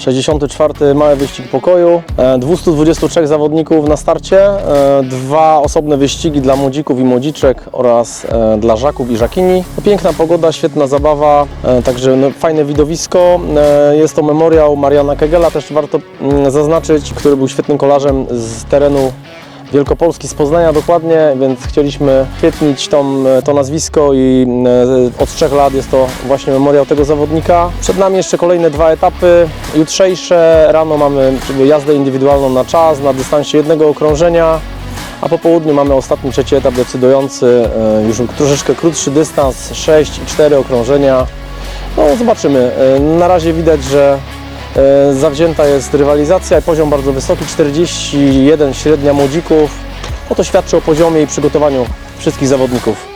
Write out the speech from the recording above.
64. Mały wyścig pokoju. E, 223 zawodników na starcie. E, Dwa osobne wyścigi dla młodzików i młodziczek oraz e, dla żaków i żakini. Piękna pogoda, świetna zabawa, e, także no, fajne widowisko. E, Jest to memoriał Mariana Kegela, też warto mm, zaznaczyć, który był świetnym kolarzem z terenu Wielkopolski z Poznania dokładnie, więc chcieliśmy świetnić tą, to nazwisko i e, od trzech lat jest to właśnie memoriał tego zawodnika. Przed nami jeszcze kolejne dwa etapy. Jutrzejsze rano mamy jazdę indywidualną na czas, na dystansie jednego okrążenia, a po południu mamy ostatni trzeci etap decydujący, e, już troszeczkę krótszy dystans, 6 i 4 okrążenia. No zobaczymy. E, Na razie widać, że E, Zawzięta jest rywalizacja i poziom bardzo wysoki, 41 średnia młodzików. No to świadczy o poziomie i przygotowaniu wszystkich zawodników.